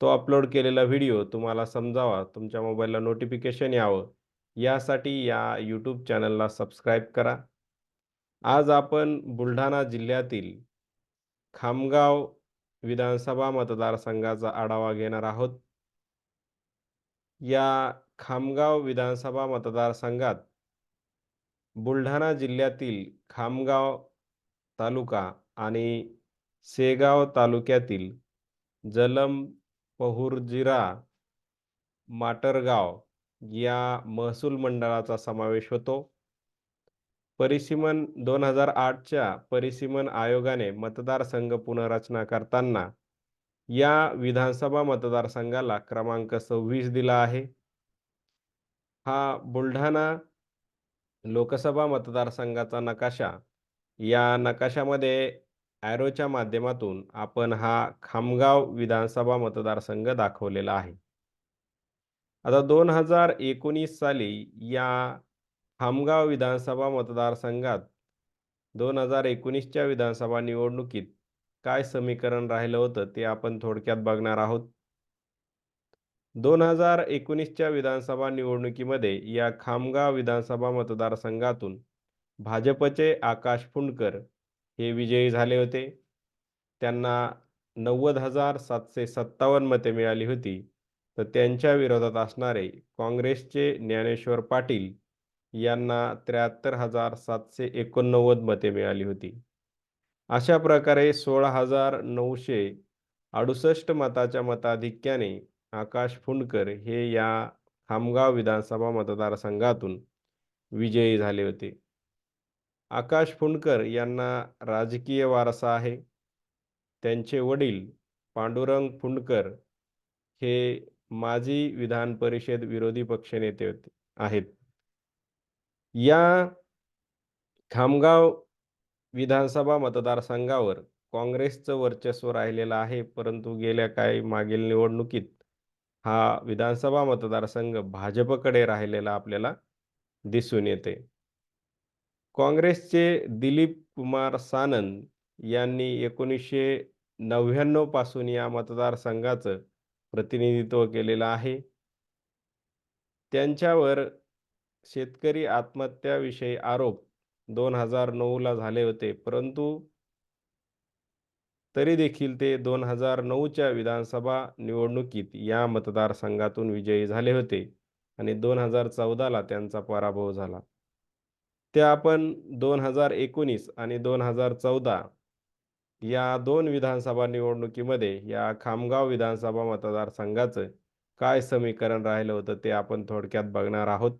तो अपलोड केलेला व्हिडिओ तुम्हाला समजावा तुमच्या मोबाईलला नोटिफिकेशन यावं. यासाठी या यूट्यूब चॅनलला सबस्क्राईब करा. आज आपण बुलढाणा जिल्ह्यातील खामगाव विधानसभा मतदारसंघाचा आढावा घेणार आहोत. या खामगाव विधानसभा मतदारसंघात बुलढाणा जिल्ह्यातील खामगाव तालुका आणि सेगाव तालुक्यातील जलम पहुर्जिरा माटरगाव या महसूल मंडळाचा समावेश होतो. परिसीमन दोन हजार आठच्या परिसीमन आयोगाने मतदारसंघ पुनर्रचना करताना या विधानसभा मतदारसंघाला क्रमांक सव्वीस दिला आहे. हा बुलढाणा लोकसभा मतदारसंघाचा नकाशा. या नकाशामध्ये ॲरोच्या माध्यमातून आपण हा खामगाव विधानसभा मतदारसंघ दाखवलेला आहे. आता दोन हजार एकोणीस साली या खामगाव विधानसभा मतदारसंघात दोन हजार एकोणीसच्या विधानसभा निवडणुकीत काय समीकरण राहिलं होतं ते आपण थोडक्यात बघणार आहोत. दोन हजार एकोणीसच्या विधानसभा निवडणुकीमध्ये या खामगाव विधानसभा मतदारसंघातून भाजपचे आकाश फुंडकर हे विजयी झाले होते. त्यांना नव्वद हजार सातशे सत्तावन्न मते मिळाली होती. तर त्यांच्या विरोधात असणारे काँग्रेसचे ज्ञानेश्वर पाटील यांना त्र्याहत्तर हजार सातशे एकोणनव्वद मते मिळाली होती. अशा प्रकारे सोळा हजार नऊशे अडुसष्ट मताच्या मताधिक्याने आकाश फुंडकर हे या खामगाव विधानसभा मतदारसंघातून विजयी झाले होते. आकाश फुंडकर यांना राजकीय वारसा आहे. त्यांचे वडील पांडुरंग फुंडकर हे माजी विधान परिषद विरोधी पक्षनेते होते आहेत. या खामगाव विधानसभा मतदारसंघावर काँग्रेसचं वर्चस्व राहिलेलं आहे परंतु गेल्या काही मागील निवडणुकीत हा विधानसभा मतदारसंघ भाजपकडे राहिलेला आपल्याला दिसून येते. काँग्रेसचे दिलीप कुमार सानंद यांनी एकोणीसशे नव्याण्णवपासून या मतदारसंघाचं प्रतिनिधित्व केलेलं आहे. त्यांच्यावर शेतकरी आत्महत्याविषयी आरोप दोन हजार नऊला झाले होते परंतु तरी देखील ते दोन हजार नऊच्या विधानसभा निवडणुकीत या मतदारसंघातून विजयी झाले होते आणि दोन हजार चौदाला त्यांचा पराभव झाला. त्या आपण दोन हजार एकोणीस आणि दोन हजार चौदा या दोन विधानसभा निवडणुकीमध्ये या खामगाव विधानसभा मतदारसंघाचं काय समीकरण राहिलं होतं ते आपण थोडक्यात बघणार आहोत.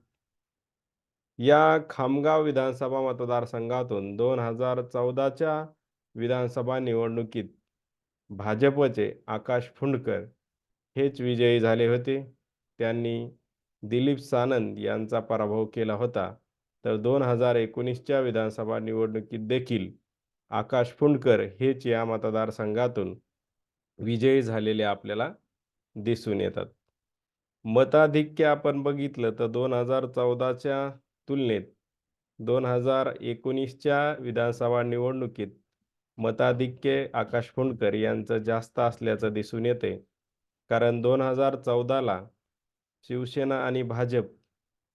या खामगाव विधानसभा मतदारसंघातून दोन हजार चौदाच्या विधानसभा निवडणुकीत भाजपचे आकाश फुंडकर हेच विजयी झाले होते. त्यांनी दिलीप सानंद यांचा पराभव केला होता. तर दोन हजार एकोणीसच्या विधानसभा निवडणुकीत देखील आकाश फुंडकर हेच या मतदारसंघातून विजयी झालेले आपल्याला दिसून येतात. मताधिक्य आपण बघितलं तर दोन हजार चौदाच्या तुलनेत दोन हजार एकोणीसच्या विधानसभा निवडणुकीत मताधिक्य आकाश फुंडकर यांचं जास्त असल्याचं दिसून येते. कारण दोन हजार चौदाला शिवसेना आणि भाजप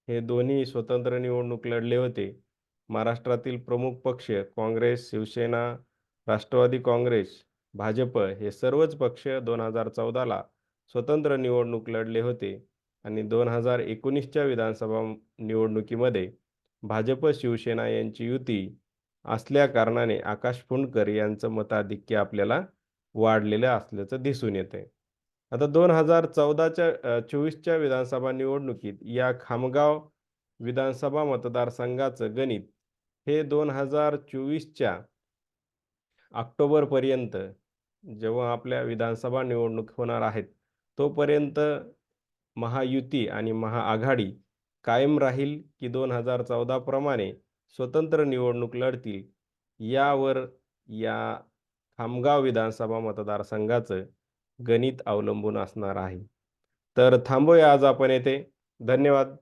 हे दोन्ही स्वतंत्र निवडणूक लढले होते. महाराष्ट्रातील प्रमुख पक्ष काँग्रेस शिवसेना राष्ट्रवादी काँग्रेस भाजप हे सर्वच पक्ष दोन हजार चौदाला स्वतंत्र निवडणूक लढले होते आणि दोन हजार एकोणीसच्या विधानसभा निवडणुकीमध्ये भाजप शिवसेना यांची युती असल्या कारणाने आकाश फुंडकर यांचं मताधिक्य आपल्याला वाढलेलं असल्याचं दिसून येते आता दोन हजार चौदाच्या चोवीसच्या विधानसभा निवडणुकीत या खामगाव विधानसभा मतदारसंघाचं गणित हे दोन हजार चोवीसच्या ऑक्टोबरपर्यंत जेव्हा आपल्या विधानसभा निवडणूक होणार आहेत तोपर्यंत महायुती आणि महाआघाडी कायम राहील की दोन हजार चौदाप्रमाणे स्वतंत्र निवडणूक लढतील यावर या खामगाव विधानसभा मतदारसंघाचं गणित अवलंबून असणार आहे. तर थांबूया आज आपण येथे. धन्यवाद.